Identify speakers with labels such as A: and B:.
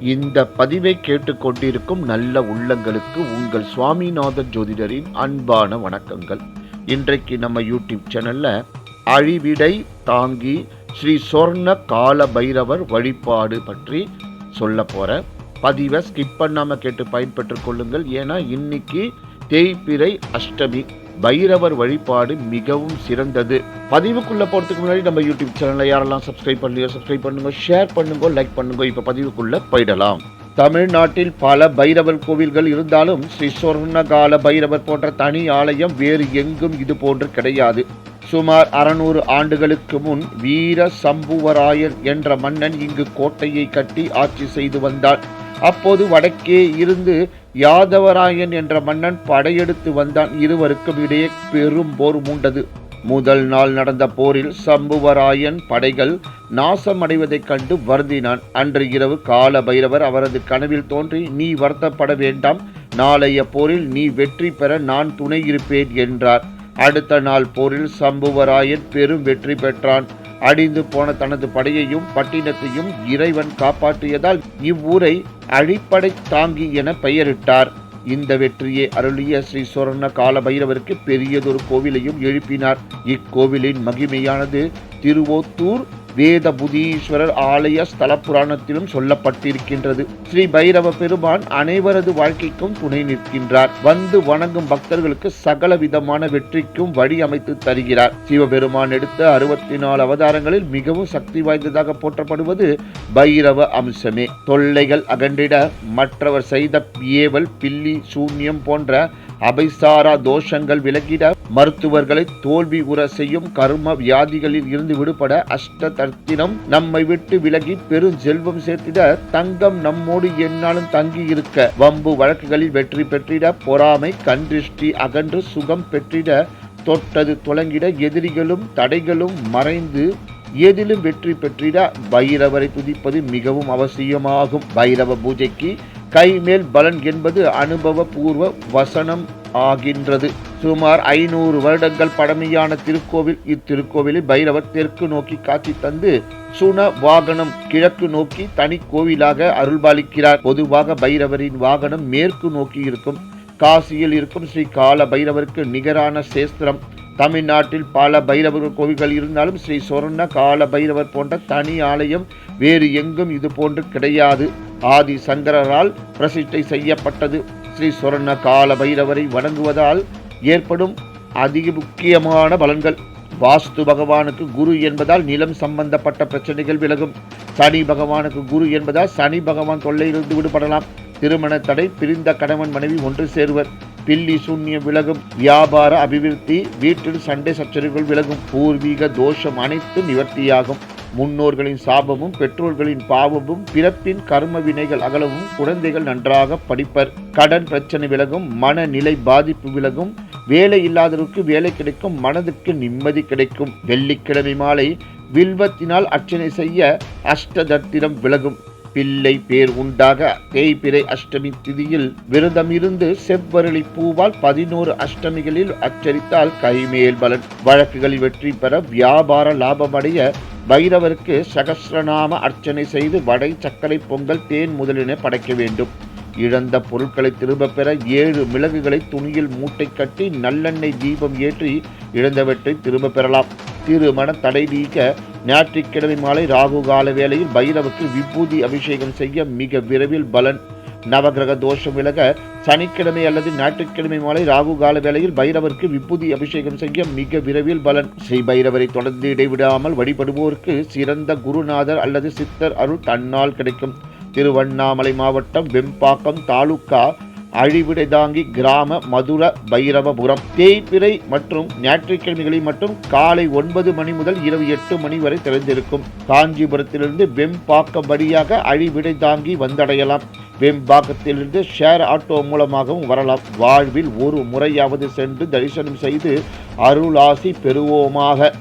A: இந்த பதிவை கேட்டுக்கொண்டிருக்கும் நல்ல உள்ளங்களுக்கு உங்கள் சுவாமிநாதன் ஜோதிடரின் அன்பான வணக்கங்கள். இன்றைக்கு நம்ம யூடியூப் சேனல்ல அழிவிடை தாங்கி ஸ்ரீ சொர்ண கால பைரவர் வழிபாடு பற்றி சொல்ல போற பதிவை ஸ்கிப் பண்ணாம கேட்டு பயன்பெற்றுக் கொள்ளுங்கள். ஏன்னா இன்னைக்கு தேய்பிறை அஷ்டமி. பைரவர் வழிபாடு மிகவும் சிறந்தது. பதிவுக்குள்ள போறதுக்கு முன்னாடி நம்ம யூடியூப் சேனலை யாரெல்லாம் சப்ஸ்கிரைப் பண்ணலையோ சப்ஸ்கிரைப் பண்ணுங்க ஷேர் பண்ணுங்க லைக் பண்ணுங்க இப்ப பதிவுக்குள்ள போயிடலாம். தமிழ்நாட்டில் பல பைரவர் கோவில்கள் இருந்தாலும் ஸ்ரீ சொர்ணகால பைரவர் போன்ற தனி ஆலயம் வேறு எங்கும் இது போன்று கிடையாது. சுமார் அறுநூறு ஆண்டுகளுக்கு முன் வீர சம்புவராயர் என்ற மன்னன் இங்கு கோட்டையை கட்டி ஆட்சி செய்து வந்தார். அப்போது வடக்கே இருந்து யாதவராயன் என்ற மன்னன் படையெடுத்து வந்தான். இருவருக்கும் இடையே பெரும் போர் மூண்டது. முதல் நாள் நடந்த போரில் சம்புவராயன் படைகள் நாசமடைவதைக் கண்டு வருந்தினான். அன்று இரவு கால பைரவர் அவரது கனவில் தோன்றி நீ வருத்தப்பட வேண்டாம். நாளைய போரில் நீ வெற்றி பெற நான் துணை இருப்பேன் என்றார். அடுத்த நாள் போரில் சம்புவராயன் பெரும் வெற்றி பெற்றான். அடிந்து போன தனது படையையும் பட்டினத்தையும் இறைவன் காப்பாற்றியதால் இவ்வூரை அழிப்படை தாங்கி என பெயரிட்டார். இந்த வெற்றியை அருளிய ஸ்ரீ சொர்ண கால பைரவருக்கு பெரியதொரு கோவிலையும் எழுப்பினார். இக்கோவிலின் மகிமையானது திருவோத்தூர் வேத புதீஸ்வரர் ஆலய ஸ்தல புராணத்திலும் சொல்லப்பட்டிருக்கின்றது. ஸ்ரீ பைரவ பெருமான் அனைவரது வாழ்க்கைக்கும் துணை நிற்கின்றார். வந்து வணங்கும் பக்தர்களுக்கு சகல விதமான வெற்றிக்கும் வழி அமைத்து தருகிறார். சிவபெருமான் எடுத்த அறுபத்தி நாலு அவதாரங்களில் மிகவும் சக்தி வாய்ந்ததாக போற்றப்படுவது பைரவ அம்சமே. தொல்லைகள் அகன்றிட மற்றவர் செய்த ஏவல் பில்லி சூன்யம் போன்ற அபைசாரா தோஷங்கள் விலகிட மருத்துவர்களை தோல்வி உற செய்யும் கர்ம வியாதிகளில் இருந்து விடுபட அஷ்ட தர்த்தினம் நம்மை விட்டு விலகி பெரும் செல்வம் சேர்த்திட தங்கம் நம்மோடு என்னாலும் தங்கி இருக்க வம்பு வழக்குகளில் வெற்றி பெற்றிட பொறாமை கன்றிஷ்டி அகன்று சுகம் பெற்றிட தொட்டது துளங்கிட எதிரிகளும் தடைகளும் மறைந்து எதிலும் வெற்றி பெற்றிட பைரவரை துதிப்பது மிகவும் அவசியமாகும். பைரவ பூஜைக்கு கைமேல் பலன் என்பது அனுபவபூர்வ வசனம் ஆகின்றது. சுமார் ஐநூறு வருடங்கள் பழமையான திருக்கோவில் இத்திருக்கோவிலில் பைரவர் தெற்கு நோக்கி காட்சி தந்து சுன வாகனம் கிழக்கு நோக்கி தனி கோவிலாக அருள்பாலிக்கிறார். பொதுவாக பைரவரின் வாகனம் மேற்கு நோக்கி இருக்கும் காசியில் இருக்கும் ஸ்ரீ கால பைரவருக்கு நிகரான சேஸ்திரம். தமிழ்நாட்டில் பல பைரவர் கோவில்கள் இருந்தாலும் ஸ்ரீ சொர்ண கால பைரவர் போன்ற தனி ஆலயம் வேறு எங்கும் இது போன்று கிடையாது. ஆதி சங்கரால் பிரசிஷ்டை செய்யப்பட்டது. ஸ்ரீ சுவர்ண கால பைரவரை வணங்குவதால் ஏற்படும் அதிக முக்கியமான பலன்கள். வாஸ்து பகவானுக்கு குரு என்பதால் நிலம் சம்பந்தப்பட்ட பிரச்சனைகள் விலகும். சனி பகவானுக்கு குரு என்பதால் சனி பகவான் தொல்லையிலிருந்து விடுபடலாம். திருமண தடை பிரிந்த கணவன் மனைவி ஒன்று சேருவர். பில்லி சூன்யம் விலகும். வியாபார அபிவிருத்தி வீட்டில் சண்டை சச்சரவுகள் விலகும். பூர்வீக தோஷம் அனைத்தும் நிவர்த்தியாகும். முன்னோர்களின் சாபமும் பெற்றோர்களின் பாவமும் பிறப்பின் கர்ம வினைகள் அகலவும் குழந்தைகள் நன்றாக படிப்பர். கடன் பிரச்சனை விலகும் மனநிலை பாதிப்பு விலகும். வேலை இல்லாதவருக்கு வேலை கிடைக்கும் மனதுக்கு நிம்மதி கிடைக்கும். வெள்ளிக்கிழமை மாலை வில்வத்தினால் அர்ச்சனை செய்ய அஷ்டதத்திரம் விலகும். பிள்ளை பேர் உண்டாக தேய்பிறை அஷ்டமி திதியில் விரதம் இருந்து செவ்வரளி பூவால் பதினோரு அஷ்டமிகளில் அச்சரித்தால் கைமேல் பலன். வழக்குகளில் வெற்றி பெற வியாபார லாபமடைய பைரவருக்கு சகசிரநாம அர்ச்சனை செய்து வடை சர்க்கரை பொங்கல் தேன் முதலின படைக்க வேண்டும். இழந்த பொருட்களை திரும்ப பெற ஏழு மிளகுகளை துணியில் மூட்டை கட்டி நல்லெண்ணெய் தீபம் ஏற்றி இழந்தவற்றை திரும்ப பெறலாம். திருமண தடை நீக்க ஞாயிற்றுக்கிழமை மாலை ராகு கால வேளையில் பைரவுக்கு விபூதி அபிஷேகம் செய்ய மிக விரைவில் பலன். நவகிரக தோஷம் விலக சனிக்கிழமை அல்லது ஞாயிற்றுக்கிழமை மாலை ராகு கால வேளையில் பைரவருக்கு விபூதி அபிஷேகம் செய்ய மிக விரைவில் பலன். ஸ்ரீ பைரவரை தொடர்ந்து இடைவிடாமல் வழிபடுவோருக்கு சிறந்த குருநாதர் அல்லது சித்தர் அருள் தன்னால் கிடைக்கும். திருவண்ணாமலை மாவட்டம் வெம்பாக்கம் தாலுக்கா அழிவிடைதாங்கி கிராம மதுர பைரவபுரம். தேய்பிறை மற்றும் ஞாயிற்றுக்கிழமைகளில் மட்டும் காலை ஒன்பது மணி முதல் இரவு எட்டு மணி வரை திறந்திருக்கும். காஞ்சிபுரத்திலிருந்து வெம்பாக்கம் வழியாக அழிவிடைதாங்கி வந்தடையலாம். வெம்பாக்கத்திலிருந்து ஷேர் ஆட்டோ மூலமாகவும் வரலாம். வாழ்வில் ஒரு முறையாவது சென்று தரிசனம் செய்து அருளாசி பெறுவோமாக.